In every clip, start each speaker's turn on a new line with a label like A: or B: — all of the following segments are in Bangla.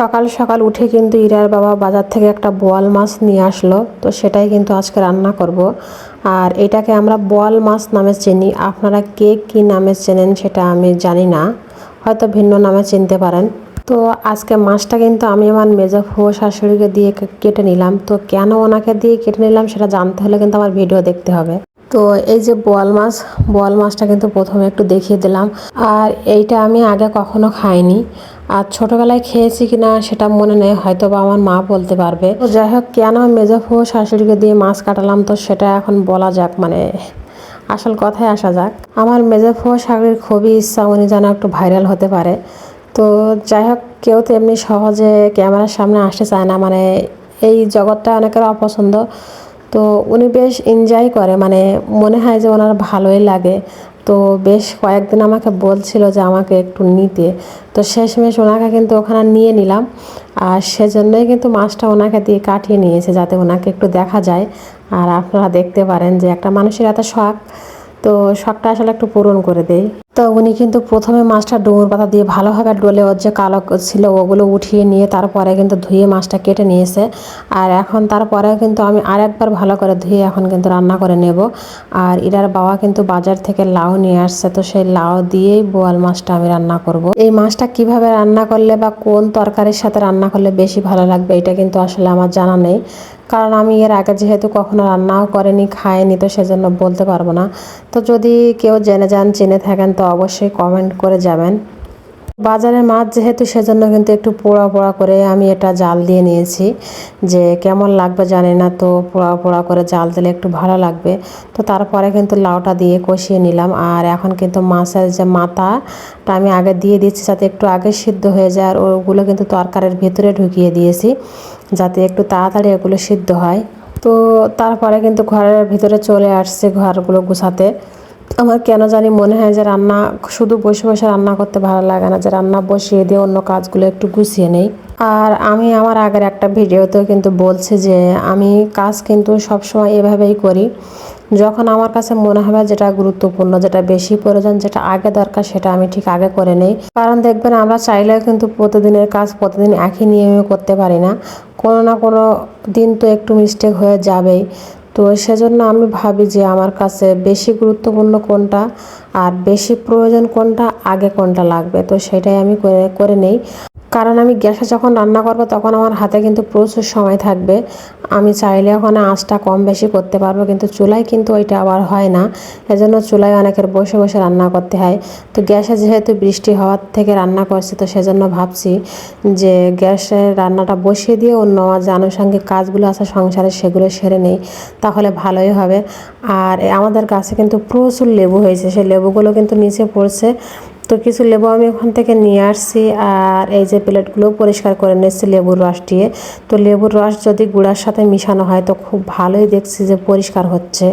A: সকাল সকাল উঠে কিন্তু ইরার বাবা বাজার থেকে একটা বোয়াল মাছ নিয়ে আসলো। তো সেটাই কিন্তু আজকে রান্না করব। আর এটাকে আমরা বোয়াল মাছ নামে চিনি। আপনারা কে কী নামে চেনেন সেটা আমি জানি না। হয়তো ভিন্ন নামে চিনতে পারেন। তো আজকে মাছটা কিন্তু আমি আমার মেজো ফুয়ো শাশুড়িকে দিয়ে কেটে নিলাম। তো কেন ওনাকে দিয়ে কেটে নিলাম সেটা জানতে হলে কিন্তু আমার ভিডিও দেখতে হবে। তো এই যে বোয়াল মাছ, বোয়াল মাছটা কিন্তু প্রথমে একটু দেখিয়ে দিলাম। আর এইটা আমি আগে কখনো খাইনি। আর ছোটবেলায় খেয়েছি কিনা সেটা মনে নেই হয়তো বা আমার মা বলতে পারবে। তো যাই হোক, কেন মেজো ফুয়ো শাশুড়িকে দিয়ে মাছ কাটালাম তো সেটা এখন বলা যাক মানে আসল কথায় আসা যাক। আমার মেজো ফুয়ো শাশুড়ির খুবই ইচ্ছা, উনি যেন একটু ভাইরাল হতে পারে। তো যাই হোক, কেউ তো এমনি সহজে ক্যামেরার সামনে আসতে চায় না মানে এই জগৎটা অনেকের অপছন্দ। তো উনি বেশ এনজয় করে মানে মনে হয় যে ওনার ভালোই লাগে। তো বেশ কয়েকদিন আমাকে বলছিল যে আমাকে একটু নিতে। তো শেষমেশ ওনাকে কিন্তু ওখানে নিয়ে নিলাম। আর সেজন্যই কিন্তু মাছটা ওনাকে দিয়ে কাটিয়ে নিয়েছে, যাতে ওনাকে একটু দেখা যায়। আর আপনারা দেখতে পারেন যে একটা মানুষের এত শখ, তো শখটা আসলে একটু পূরণ করে দেই তো উনি কিন্তু প্রথমে মাছটা ডুমুর পাতা দিয়ে ভালোভাবে ডোলে ওর যে কালো ছিল ওগুলো উঠিয়ে নিয়ে তারপরে কিন্তু ধুয়ে মাছটা কেটে নিয়েছে। আর এখন তারপরেও কিন্তু আমি আরেকবার ভালো করে ধুয়ে এখন কিন্তু রান্না করে নেব। আর ইরার বাবা কিন্তু বাজার থেকে লাউ নিয়ে আসছে, তো সেই লাউ দিয়েই বোয়াল মাছটা আমি রান্না করব। এই মাছটা কীভাবে রান্না করলে বা কোন তরকারির সাথে রান্না করলে বেশি ভালো লাগবে এটা কিন্তু আসলে আমার জানা নেই। কারণ আমি এর আগে যেহেতু কখনো রান্নাও করেনি, খাইনি, তো সেজন্য বলতে পারব না। তো যদি কেউ জেনে যান, চিনে থাকেন, তো অবশ্যই কমেন্ট করে যাবেন। বাজারের মাছ যেহেতু সেজন্য কিন্তু একটু পোড়া পোড়া করে আমি এটা জাল দিয়ে নিয়েছি। যে কেমন লাগবে জানি না, তো পোড়া পোড়া করে জাল দিলে একটু ভালো লাগবে। তো তারপরে কিন্তু লাউটা দিয়ে কষিয়ে নিলাম। আর এখন কিন্তু মাছের যে মাথাটা আমি আগে দিয়ে দিচ্ছি যাতে একটু আগে সিদ্ধ হয়ে যায়। আর ওগুলো কিন্তু তরকারির ভেতরে ঢুকিয়ে দিয়েছি যাতে একটু তাড়াতাড়ি এগুলো সিদ্ধ হয়। তো তারপরে কিন্তু ঘরের ভিতরে চলে আসছে ঘরগুলো গুছাতে। আমার কেন জানি মনে হয় যে রান্না, শুধু বসে বসে রান্না করতে ভালো লাগে না, যে রান্না বসিয়ে দিয়ে অন্য কাজগুলো একটু গুছিয়ে নেই। আর আমি আমার আগের একটা ভিডিওতেও কিন্তু বলছি যে আমি কাজ কিন্তু সবসময় এভাবেই করি। যখন আমার কাছে মনে হবে যেটা গুরুত্বপূর্ণ, যেটা বেশি প্রয়োজন, যেটা আগে দরকার, সেটা আমি ঠিক আগে করে নেই। কারণ দেখবেন আমরা চাইলেও কিন্তু প্রতিদিনের কাজ প্রতিদিন একই নিয়মে করতে পারি না। কোনো না কোনো দিন তো একটু মিস্টেক হয়ে যাবেই। তো সেজন্য আমি ভাবি যে আমার কাছে বেশি গুরুত্বপূর্ণ কোনটা আর বেশি প্রয়োজন কোনটা, আগে কোনটা লাগবে? তো সেটাই আমি করে করে নেই। কারণ আমি গ্যাসে যখন রান্না করব তখন আমার হাতে কিন্তু প্রচুর সময় থাকবে। আমি চাইলে ওখানে আঁচটা কম বেশি করতে পারব কিন্তু চুলায় কিন্তু ওইটা আবার হয় না। এজন্য চুলায় অনেকের বসে বসে রান্না করতে হয়। তো গ্যাসে যেহেতু বৃষ্টি হওয়ার থেকে রান্না করছি তো সেজন্য ভাবছি যে গ্যাসে রান্নাটা বসিয়ে দিয়ে অন্য যে আনুষঙ্গিক কাজগুলো আছে সংসারে সেগুলো সেরে নেই, তাহলে ভালোই হবে। আর আমাদের গাছে কিন্তু প্রচুর লেবু হয়েছে। সেই লেবুগুলো কিন্তু নিচে পড়ছে। তো কিছু লেবু আমি ওখান থেকে নিয়ে আসছি আর এই যে প্লেটগুলো পরিষ্কার করে নিচ্ছি লেবুর রস দিয়ে। তো লেবুর রস যদি গুঁড়ার সাথে মিশানো হয় তো খুব ভালোই দেখছি যে পরিষ্কার হচ্ছে।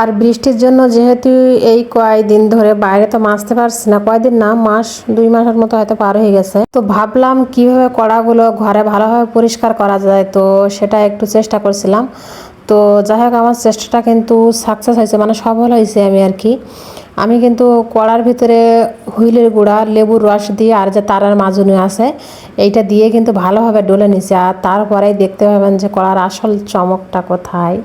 A: আর বৃষ্টির জন্য যেহেতু এই কয়দিন ধরে বাইরে তো মাছতে পারছি না কয়দিন না, মাস, দুই মাসের মতো হয়তো পার হয়ে গেছে। তো ভাবলাম কীভাবে কড়াগুলো ঘরে ভালোভাবে পরিষ্কার করা যায় তো সেটা একটু চেষ্টা করছিলাম। তো যাই হোক, আমার চেষ্টাটা কিন্তু সাকসেস হয়েছে মানে সফল হয়েছে আমি আর কি। আমি কিন্তু কড়ার ভিতরে হুইলের গুঁড়া, লেবুর রস দিয়ে আর যে তারার মাজুনি আছে, এইটা দিয়ে কিন্তু ভালোভাবে ডলে নিছে। আর তারপরেই দেখতে পাবেন যে কড়ার আসল চমকটা কোথায়।